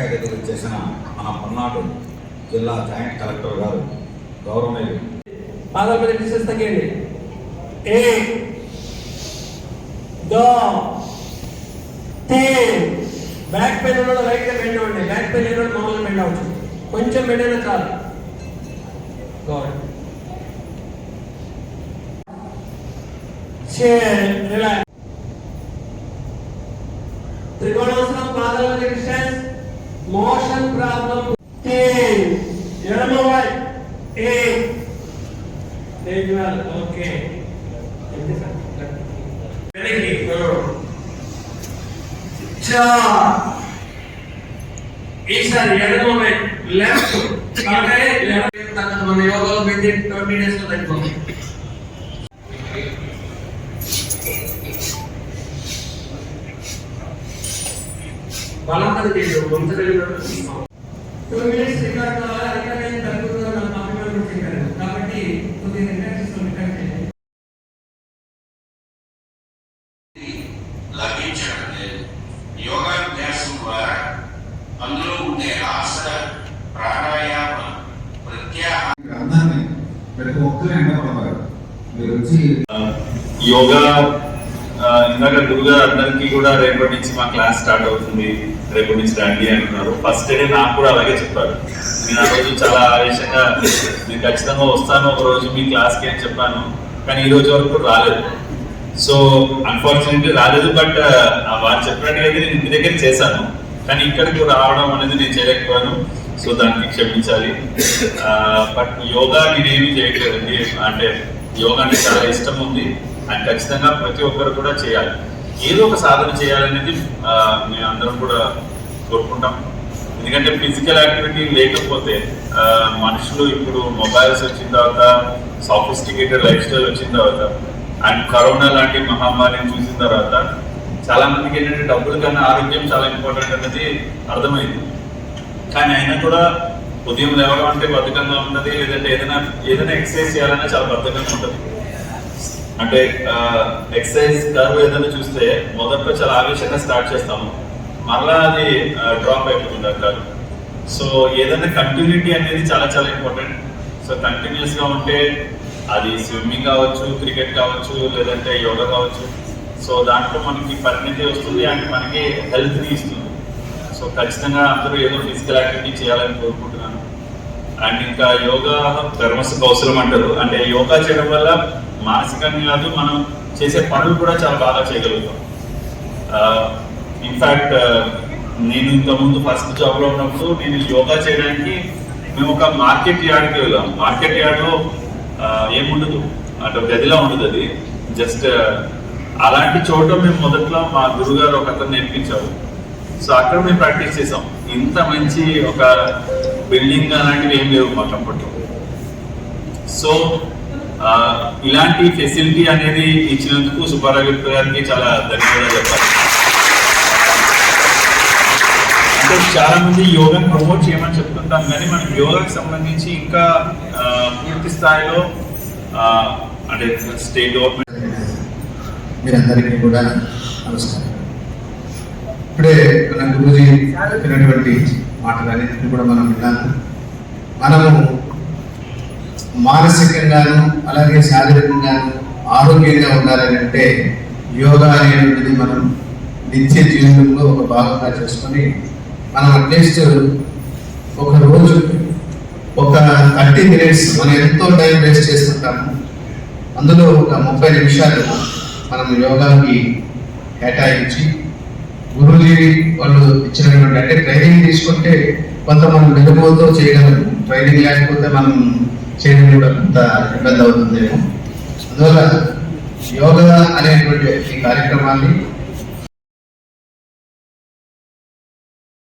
అధ్యక్షతలు చేసిన మన పల్నాడు జిల్లా జాయింట్ కలెక్టర్ గారు గౌరవనీయులు. తగ్గండి బ్యాక్ పెయిన్ ఉన్న అవ్వండి. బ్యాక్ పెయిన్ లేని మామూలుగా అవ్వచ్చు. కొంచెం బెండ్ చాలు. గౌరవ రిలాక్స్ మోషన్ ప్రాబ్లం ఎడమ వైపు ఏ సిగ్నల్ ఓకే వెనక్కి చా ఈసారి ఎడమ లెఫ్ట్ అంటే ట్వంటీ డేస్లో తగ్గిపోతుంది బలంగా తీయడం వంత టూ మినిట్స్ రికార్డ్ కావాలి రికార్డ్ అయిన తగ్గుతుందో నాకు అభిమానం చెప్పారు కాబట్టి కొద్దిగా రికార్డ్ చేసుకొని రికార్డ్ చేయండి లభించడం లేదు యోగాభ్యాసం ద్వారా అందులో ఉండే ఆసన ప్రాణాయామ ప్రత్యాహార అందరినీ ప్రతి ఒక్కరు ఎండపడతారు మీరు వచ్చి యోగా ఆ, ఇందాక గురుగా అందరికీ కూడా రేపటి నుంచి మా క్లాస్ స్టార్ట్ అవుతుంది. రేపటి నుంచి రండి అంటున్నారు ఫస్ట్ డే నాకు కూడా అలాగే చెప్పారు. నేను ఆ రోజు చాలా ఆవేశంగా నేను ఖచ్చితంగా వస్తాను ఒక రోజు మీ క్లాస్కి అని చెప్పాను. కానీ ఈ రోజు వరకు రాలేదు. సో అన్ఫార్చునేట్లీ రాలేదు బట్ వారు చెప్పినట్టుగా నేను ఇంటి దగ్గర చేశాను. కానీ ఇక్కడికి రావడం అనేది నేను చేయలేకపోయాను. సో దానికి క్షమించాలి. బట్ యోగా నేనేమి చేయట్లేదండి అంటే యోగా అంటే చాలా ఇష్టం ఉంది. అండ్ ఖచ్చితంగా ప్రతి ఒక్కరు కూడా చేయాలి. ఏదో ఒక సాధన చేయాలనేది మేము అందరం కూడా కోరుకుంటాం. ఎందుకంటే ఫిజికల్ యాక్టివిటీ లేకపోతే మనుషులు ఇప్పుడు మొబైల్స్ వచ్చిన తర్వాత సాఫిస్టికేటెడ్ లైఫ్ స్టైల్ వచ్చిన తర్వాత అండ్ కరోనా లాంటి మహమ్మారిని చూసిన తర్వాత చాలా మందికి ఏంటంటే డబ్బుల కన్నా ఆరోగ్యం చాలా ఇంపార్టెంట్ అనేది అర్థమైంది. కానీ అయినా కూడా ఉదయం లేవడం అంటే బద్ధకంగా ఉన్నది లేదంటే ఏదైనా ఏదైనా ఎక్సర్సైజ్ చేయాలన్నా చాలా బద్ధకంగా ఉంటుంది. అంటే ఎక్సర్సైజ్ కర్వ్ ఏదైనా చూస్తే మొదట్లో చాలా ఆవేశంగా స్టార్ట్ చేస్తాము. మరలా అది డ్రాప్ అయిపోతుంది అక్కడ సో ఏదైనా కంటిన్యూటీ అనేది చాలా చాలా ఇంపార్టెంట్ సో కంటిన్యూస్గా ఉంటే అది స్విమ్మింగ్ కావచ్చు క్రికెట్ కావచ్చు లేదంటే యోగా కావచ్చు. సో దాంట్లో మనకి పరిణితి వస్తుంది అండ్ మనకి హెల్త్ని ఇస్తుంది. సో ఖచ్చితంగా అందరూ ఏదో ఫిజికల్ యాక్టివిటీ చేయాలని కోరుకుంటున్నాను. అండ్ ఇంకా యోగా ధర్మసు కౌశలం అంటారు. అంటే యోగా చేయడం వల్ల మానసికంగా కాదు మనం చేసే పనులు కూడా చాలా బాగా చేయగలుగుతాం. ఇన్ఫ్యాక్ట్ నేను ఇంతకుముందు ఫస్ట్ జాబ్లో ఉన్నప్పుడు నేను యోగా చేయడానికి మేము ఒక మార్కెట్ యార్డ్కి వెళ్ళాం. మార్కెట్ యార్డ్లో ఏముండదు. అంటే గదిలా ఉండదు అది. జస్ట్ అలాంటి చోట మేము మొదట్లో మా గురుగారు ఒక అతను నేర్పించారు. సో అక్కడ మేము ప్రాక్టీస్ చేసాం. ఇంత మంచి ఒక బిల్డింగ్ అలాంటివి ఏం లేవు మాకు అప్పట్లో. సో ఇలాంటి ఫెసిలిటీ అనేది ఇచ్చినందుకు సుబ్బారావు గారికి చాలా ధన్యవాదాలు చెప్పాలి. అంటే చాలా మంది యోగా ప్రమోట్ చేయమని చెప్తుంటాం కానీ మనకి యోగాకి సంబంధించి ఇంకా పూర్తి స్థాయిలో అంటే స్టేట్ గవర్నమెంట్ మీరందరికీ కూడా నమస్కారం. ఇప్పుడే మన గురుజీ చెప్పినటువంటి మాటలన్నింటినీ కూడా మనం విన్నాము. మనము మానసికంగాను అలాగే శారీరకంగాను ఆరోగ్యంగా ఉండాలని అంటే యోగా అనేటువంటిది మనం నిత్య జీవితంలో ఒక భాగంగా చేసుకొని మనం అట్లీస్ట్ ఒక రోజు ఒక థర్టీ మినిట్స్ మనం ఎంతో టైం వేస్ట్ చేస్తుంటాము. అందులో ఒక ముప్పై నిమిషాలు మనం యోగాకి కేటాయించి గురువుజీ వాళ్ళు ఇచ్చినటువంటి అంటే ట్రైనింగ్ తీసుకుంటే కొంత మనం వెలుగుతో చేయగలము. ట్రైనింగ్ లేకపోతే మనం చేయడం కూడా కొంత ఇబ్బంది అవుతుంది. అందువల్ల యోగా అనేటువంటి ఈ కార్యక్రమాన్ని